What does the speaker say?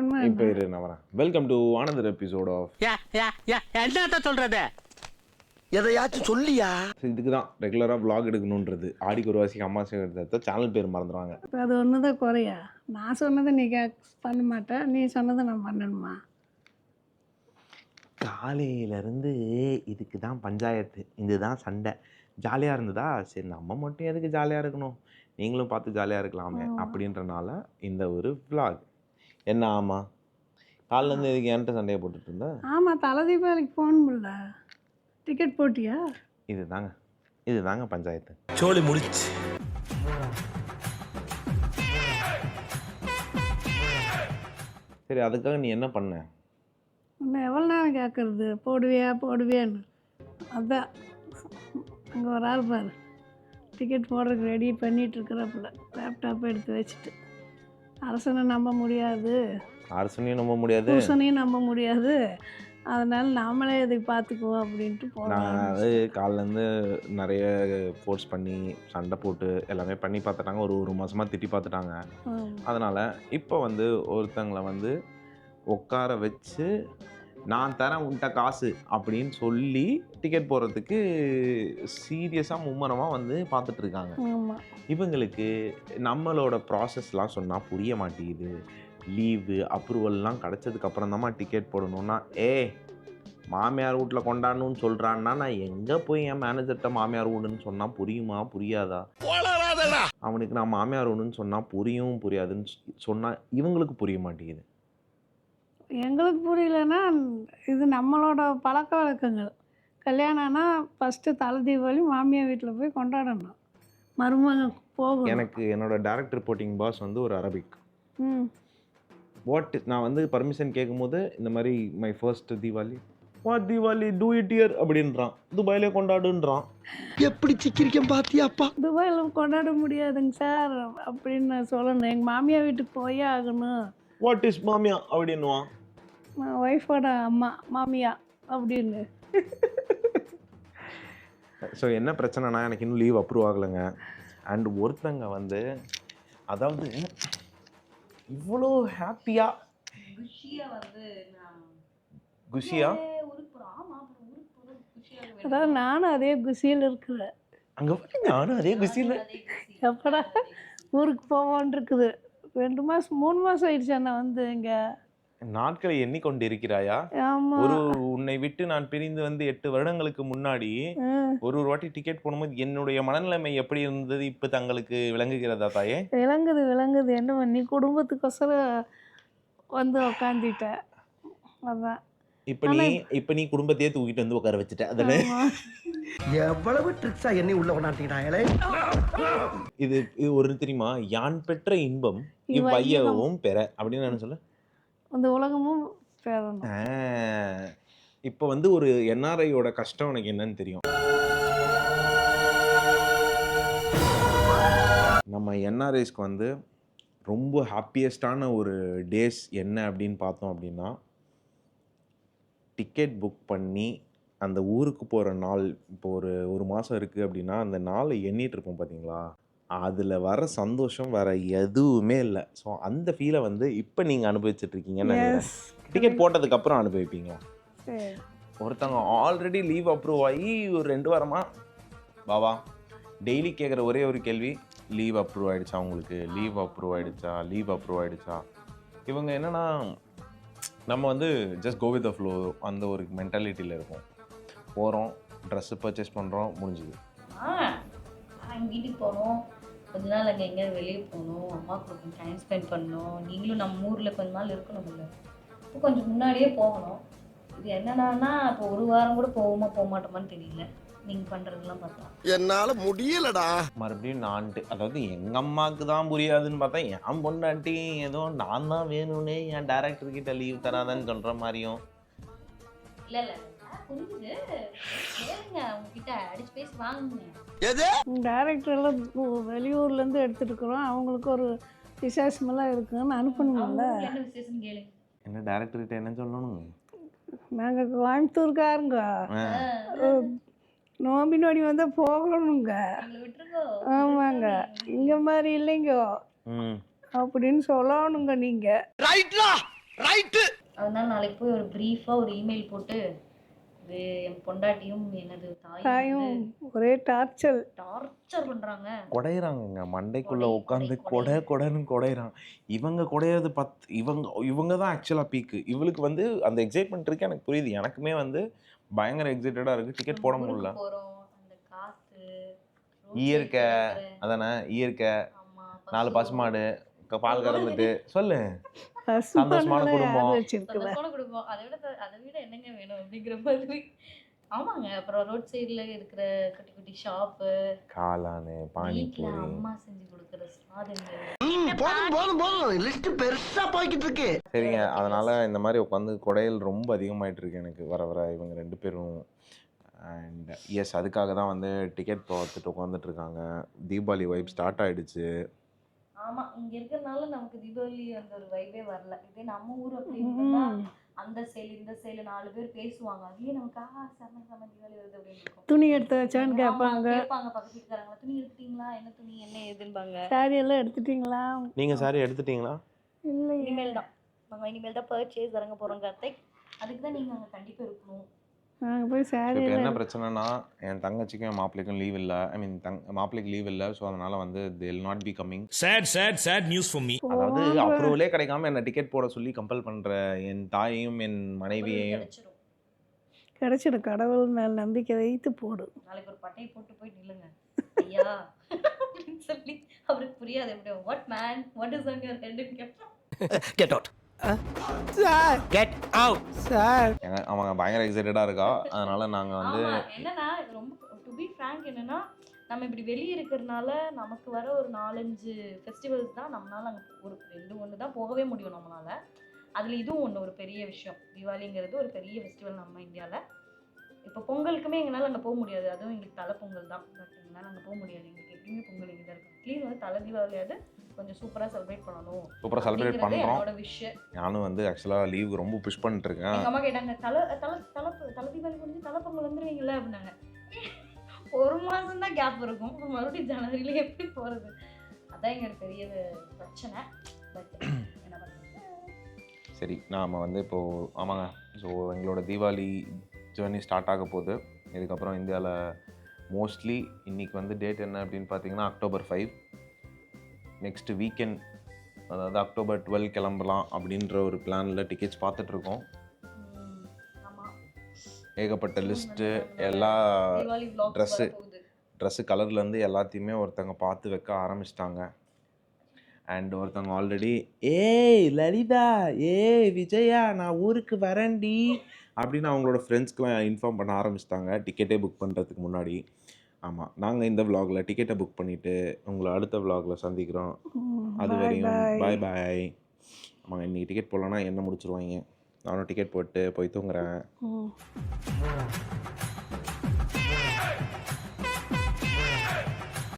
வரணுமா இப்போ இரு நான் வரேன். Welcome to another episode of என்னத்த சொல்றது? எதையாச்சும் சொல்லியா? இதுக்கு தான் ரெகுலராக vlog எடுக்கணுன்றது. ஆடிக்கு ஒரு வாசிக்கு அம்மா சேர்த்த சேனல் பேர் மறந்துடுவாங்க இப்போ அது ஒன்று தான் குறையா. நான் சொன்னதை நீ பண்ண மாட்டேன் நீ சொன்னதை நான் பண்ணணுமா? காலையிலேருந்து இதுக்கு தான் பஞ்சாயத்து. இதுதான் சண்டை. ஜாலியாக இருந்ததா? சரி நம்ம மட்டும் எதுக்கு ஜாலியாக இருக்கணும்? நீங்களும் பார்த்து ஜாலியாக இருக்கலாமே அப்படின்றனால இந்த ஒரு vlog. என்ன ஆமாம் காலிலேருந்து இதுக்கு என்கிட்ட சண்டையை போட்டுட்டு இருந்த ஆமாம் தலை தீபாவளிக்கு போகணும்ல டிக்கெட் போட்டியா? இது தாங்க இது தாங்க பஞ்சாயத்து. சோழி முடிச்சு. சரி அதுக்காக நீ என்ன பண்ண? இன்னும் எவ்வளோ நேரம் கேட்குறது போடுவியா போடுவியான்னு. அதான். அங்கே ஒரு ஆள் பாரு. டிக்கெட் போடுறதுக்கு ரெடி பண்ணிட்டு இருக்கிறப்பல. லேப்டாப் எடுத்து வச்சுட்டு. அரசனை நம்ப முடியாது. அரசனையும் நம்ப முடியாது. புருஷனையும் நம்ப முடியாது. அதனால நாமளே இதை பார்த்துக்குவோம் அப்படின்ட்டு நான் போனோம் அது காலிலேருந்து நிறைய ஃபோர்ஸ் பண்ணி சண்டை போட்டு எல்லாமே பண்ணி பார்த்துட்டாங்க. ஒரு ஒரு மாதமாக திட்டி பார்த்துட்டாங்க. அதனால் இப்போ வந்து ஒருத்தங்களை வந்து உட்கார வச்சு நான் தரேன் உன்கிட்ட காசு அப்படின்னு சொல்லி டிக்கெட் போடுறதுக்கு சீரியஸாக மும்மரமாக வந்து பார்த்துட்டு இருக்காங்க. ஆமாம் இவங்களுக்கு நம்மளோட ப்ராசஸ்லாம் சொன்னால் புரிய மாட்டேங்குது. லீவு அப்ரூவல்லாம் கிடச்சதுக்கு அப்புறம் தாம்மா டிக்கெட் போடணும்னா ஏ மாமியார் வீட்டில் கொண்டாடணும்னு சொல்கிறான்னா நான் எங்கே போய் என் மேனேஜர்கிட்ட மாமியார் வீடுன்னு சொன்னால் புரியுமா புரியாதா? அவனுக்கு நான் மாமியார் வீடுன்னு சொன்னால் புரியும் புரியாதுன்னு சொன்னால் இவங்களுக்கு புரிய மாட்டேங்குது. எங்களுக்கு புரியலன்னா இது நம்மளோட பழக்க வழக்கங்கள். கல்யாணம்னா ஃபஸ்ட்டு தலை தீபாவளி மாமியார் வீட்டில் போய் கொண்டாடணும். மருமக போகணும். எனக்கு என்னோட டேரக்ட் ரிப்போர்ட்டிங் பாஸ் வந்து ஒரு அரபிக். ம். வாட் நான் வந்து பர்மிஷன் கேட்கும்போது இந்த மாதிரி my first Deepavali what Deepavali do it year அப்படின்றான். துபாயிலே கொண்டாடுன்றான். எப்படி சிக்கிரிக்கம் பாத்தியாப்பா? துபாயில் கொண்டாட முடியாதுங்க சார் அப்படின்னு நான் சொல்லணும். எங்கள் மாமியார் வீட்டுக்கு போயே ஆகணும். வாட் இஸ் மாமியா? அப்படின்னுவான். ஒய்ஃபோட அம்மா மாமியா அப்படின்னு. ஸோ என்ன பிரச்சனைனா எனக்கு இன்னும் லீவ் அப்ரூவ் ஆகலைங்க. அண்ட் ஒருத்தங்க வந்து அதாவது இவ்வளோ ஹாப்பியாக குஷியா அதாவது நானும் அதே குசியில் இருக்கிறேன். அங்கே நானும் அதே குஷியில் எப்படா? ஊருக்கு போவோன்னு இருக்குது ரெண்டு மாதம் மூணு மாதம் ஆயிடுச்சு அண்ணா வந்து இங்கே. நாட்களை எண்ணிக்கொண்டு இருக்கிறாயா ஆமாம் ஒரு உன்னை விட்டு நான் பிரிந்து வந்து எட்டு வருடங்களுக்கு முன்னாடி ஒரு ஒரு வாட்டி டிக்கெட் போடும்போது என்னுடைய மனநிலைமை எப்படி இருந்தது? இப்போ தங்களுக்கு விளங்குகிறதா தாயே? விளங்குது விளங்குது. என்ன பண்ணி குடும்பத்துக்கோசரம் வந்து உக்காந்துட்ட. அதான். இப்போ நீ இப்போ நீ குடும்பத்தையே தூக்கிட்டு வந்து உட்கார வச்சுட்ட. ஆமா. எவ்வளவு ட்ரிக்ஸா என்னை உள்ள கொண்டாட்டிட்டாங்களே இது இது ஒரு தெரியுமா? யான் பெற்ற இன்பம் இவ்வையவும் பெற. அப்படின்னு நான் சொல்ல அந்த உலகமும் இப்போ வந்து ஒரு என்ஆர்ஐயோட கஷ்டம் உனக்கு என்னன்னு தெரியும்? நம்ம என்ஆர்ஐஸ்க்கு வந்து ரொம்ப ஹாப்பியஸ்டான ஒரு டேஸ் என்ன அப்படின்னு பார்த்தோம் அப்படின்னா டிக்கெட் புக் பண்ணி அந்த ஊருக்கு போகிற நாள் இப்போ ஒரு ஒரு மாதம் இருக்குது அப்படின்னா அந்த நாளை எண்ணிட்டு இருப்போம் பார்த்தீங்களா அதில் வர சந்தோஷம் வேற எதுவுமே இல்லை. ஸோ அந்த ஃபீலை வந்து இப்போ நீங்கள் அனுபவிச்சுட்டு இருக்கீங்கன்னு நினைக்கிறேன். எஸ் டிக்கெட் போட்டதுக்கு அப்புறம் அனுபவிப்பீங்க சரி. ஒருத்தவங்க ஆல்ரெடி லீவ் அப்ரூவ் ஆகி ஒரு ரெண்டு வாரமா பாவா டெய்லி கேட்குற ஒரே ஒரு கேள்வி லீவ் அப்ரூவ் ஆயிடுச்சா உங்களுக்கு? லீவ் அப்ரூவ் ஆயிடுச்சா? லீவ் அப்ரூவ் ஆயிடுச்சா? இவங்க என்னன்னா நம்ம வந்து just go with the flow அந்த ஒரு மென்டாலிட்டியில் இருப்போம் போகிறோம் ட்ரெஸ்ஸு பர்ச்சேஸ் பண்ணுறோம் முடிஞ்சுது. வீட்டுக்கு போகணும் கொஞ்ச நாள் அங்கே எங்கேயாவது வெளியே போகணும் அம்மா கூட கொஞ்சம் டைம் ஸ்பெண்ட் பண்ணணும். நீங்களும் நம்ம ஊரில் கொஞ்ச நாள் இருக்கணும்ல இப்போ கொஞ்சம் முன்னாடியே போகணும். இது என்னடான்னா இப்போ ஒரு வாரம் கூட போவோமா போக மாட்டோமான்னு தெரியல. நீங்கள் பண்ணுறதெல்லாம் பார்த்தா. என்னால முடியலடா. மறுபடியும் நான்ட்டு அதாவது எங்கள் அம்மாவுக்கு தான் புரியாதுன்னு பார்த்தா என் பொண்டாட்டி ஏதோ நான் தான் வேணும்னே என் டேரக்டர் கிட்ட லீவ் தராதன்னு சொல்கிற மாதிரியும். இல்லை இல்லை. புரிஞ்சுது கேளுங்க உங்ககிட்ட அடிச்சு பேசி வாங்குங்க. எது? டேரக்டர் எல்லாம் ஊ- வெளியூர்லேருந்து எடுத்துருக்குறோம் அவங்களுக்கு ஒரு விசேஷமெல்லாம் இருக்குன்னு அனுப்பணும்ல. என்ன விசேஷம் கேளுங்க என்ன டேரக்டர்கிட்ட என்ன சொல்லணும் நாங்கள் கோயம்புத்தூர்காரங்க. நோம்பி நொடி வந்தால் போகணுங்க. ஆமாங்க. இங்கே மாதிரி இல்லைங்க. ம். அப்படின்னு சொல்லணுங்க நீங்கள் ரைட்லா அதனால நாளைக்கு போய் ஒரு ப்ரீஃபாக ஒரு இமெயில் போட்டு இது என் பொண்டாட்டியும் எனது தாயும் ஒரே டார்ச்சர் டார்ச்சர் பண்றாங்க. குடையிறாங்கங்க. மண்டைக்குள்ளே உட்காந்து கொடை, கொடை கொடைன்னு குடையிறான் இவங்க குடையிறது பத் இவங்க இவங்க தான் ஆக்சுவலாக பீக்கு இவளுக்கு வந்து அந்த எக்ஸைட்மெண்ட் இருக்கு எனக்கு புரியுது. எனக்குமே வந்து பயங்கர எக்ஸைட்டடாக இருக்குது டிக்கெட் போட முடியல. ஊருக்கு போறோம். அந்த காத்து road இயற்கை அதானே? இயற்கை. ஆமா, நாலு பசு. பசுமாடு பால் கறந்துட்டு. சொல்லு. சந்தோஷமான குடும்பம். சந்தோஷமான குடும்பம். அதை விட அதை விட என்னங்க வேணும் அப்படிங்கிற மாதிரி. ஆமாங்க. அப்புறம் ரோட் சைடுல இருக்கிற குட்டி குட்டி ஷாப்பு காளானு பானிபூரி. அம்மா செஞ்சு கொடுக்குற போதும் போதும் போதும். லிஸ்ட் பெருசா போய்கிட்டு இருக்கு. சரிங்க. அதனால இந்த மாதிரி உட்காந்து குடையல் ரொம்ப அதிகமாயிட்டு இருக்கு எனக்கு. வர வர இவங்க ரெண்டு பேரும். அண்ட் எஸ் அதுக்காக தான் வந்து டிக்கெட் பார்த்துட்டு உட்காந்துட்டு இருக்காங்க. தீபாவளி வைப் ஸ்டார்ட் ஆயிடுச்சு. ஆமா இங்க இருக்கிறதுனால நமக்கு தீபாவளி அந்த ஒரு வைபே வரல. இதே நம்ம ஊர் அப்படின்னு அந்த சேல் இந்த சேல் நாலு பேர் பேசுவாங்க. அதுலயே நமக்கு ஆ செம்ம செம்ம தீபாவளி வருது அப்படின்னு துணி எடுத்து வச்சான்னு கேட்பாங்க. கேட்பாங்க பக்கத்து வீட்டுக்காரங்களா துணி எடுத்துட்டீங்களா? என்ன துணி என்ன ஏதுன்பாங்க? சாரி எல்லாம் எடுத்துட்டீங்களா? நீங்க சாரி எடுத்துட்டீங்களா? இல்லை இனிமேல் தான். நாங்கள் இனிமேல் தான் பர்ச்சேஸ் இறங்க போகிறோம் கத்தை அதுக்கு தான் நீங்கள் அங்கே கண்டிப்பாக இருக்கணும். நாங்கள் போய் சாரி இப்போ என்ன பிரச்சனைனா என் தங்கச்சிக்கும் என் மாப்பிள்ளைக்கும் லீவ் இல்லை. ஐ மீன் தங் மாப்பிள்ளைக்கு லீவ் இல்லை. ஸோ அதனால வந்து till not be coming Sad, sad, sad news for me. அதாவது. அப்ரூவலே கிடைக்காம என்ன டிக்கெட் போட சொல்லி கம்பல் பண்ற என் தாயையும் என் மனைவியையும். கிடைச்சிடும் கடவுள் மேல் நம்பிக்கை வைத்து போடு. நாளைக்கு ஒரு பட்டையை போட்டு போய் நில்லுங்க. ஐயா. அப்படின்னு சொல்லி அவருக்கு புரியாது. எப்படி what man what is on your கேட்போம் கெட் அவுட் கெட் அவுட் ஏங்க, அவங்க பயங்கர எக்ஸைட்டடா இருக்கா? அதனால நாங்க வந்து என்னன்னா இது ரொம்ப டு பி ஃப்ரேங்க் என்னன்னா நம்ம இப்படி வெளியே இருக்கிறதுனால நமக்கு வர ஒரு நாலஞ்சு ஃபெஸ்டிவல்ஸ் தான் நம்மளால அங்கே ஒரு ரெண்டு ஒன்று தான் போகவே முடியும் நம்மளால. அதில் இதுவும் ஒன்று ஒரு பெரிய விஷயம். தீபாவளிங்கிறது ஒரு பெரிய ஃபெஸ்டிவல் நம்ம இந்தியாவில் இப்போ பொங்கலுக்குமே எங்களால் அங்கே போக முடியாது. அதுவும் எங்களுக்கு தலை பொங்கல் தான். பட் எங்களால் அங்கே போக முடியாது. எங்களுக்கு எப்பயுமே பொங்கல் இங்கே இருக்கும் அட்லீஸ்ட் வந்து தலை தீபாவளியாவது கொஞ்சம் சூப்பராக செலிப்ரேட் பண்ணணும். சூப்பரா செலிப்ரேட் பண்றோம் என்னோட விஷயம் நானும் வந்து ஆக்சுவலா லீவ் ரொம்ப புஷ் பண்ணிட்டு இருக்கேன். அம்மா கேட்டாங்க தலை தலை தலை தலை தீபாவளி முடிஞ்சு தலை பொங்கல் வந்துருவீங்களா அப்படின்னாங்க. ஒரு மாசம் தான் கேப் இருக்கும் மறுபடியும் ஜனவரியில எப்படி போறது? அதான் எங்க பெரிய பிரச்சனை. பட் என்ன பண்றது? சரி நாம வந்து இப்போ ஆமாங்க. ஸோ எங்களோட தீபாவளி ஜேர்னி ஸ்டார்ட் ஆக போகுது. இதுக்கப்புறம் இந்தியாவில் மோஸ்ட்லி இன்னைக்கு வந்து டேட் என்ன அப்படின்னு பார்த்தீங்கன்னா அக்டோபர் ஃபைவ் நெக்ஸ்ட் வீக்கெண்ட் அதாவது அக்டோபர் டுவெல் கிளம்பலாம் அப்படின்ற ஒரு பிளானில் டிக்கெட்ஸ் பார்த்துட்ருக்கோம் ஏகப்பட்ட லிஸ்ட்டு எல்லா. வரப்போகுது. ட்ரெஸ்ஸு கலர்லேருந்து எல்லாத்தையுமே ஒருத்தங்க பார்த்து வைக்க ஆரம்பிச்சிட்டாங்க அண்ட் ஒருத்தவங்க ஆல்ரெடி ஏய் லலிதா ஏய் விஜயா நான் ஊருக்கு வரேன்டி அப்படின்னு அவங்களோட ஃப்ரெண்ட்ஸ்க்குலாம் இன்ஃபார்ம் பண்ண ஆரம்பிச்சிட்டாங்க. டிக்கெட்டே புக் பண்ணுறதுக்கு முன்னாடி. ஆமாம் நாங்கள் இந்த vlogல டிக்கெட்டை புக் பண்ணிவிட்டு உங்களை அடுத்த vlogல சந்திக்கிறோம். அது வரையும். பாய் பாய் ஆமாங்க இன்றைக்கி டிக்கெட் போடலன்னா என்ன முடிச்சிருவாங்க? நானும் டிக்கெட் போட்டு போய் தூங்குறேன்.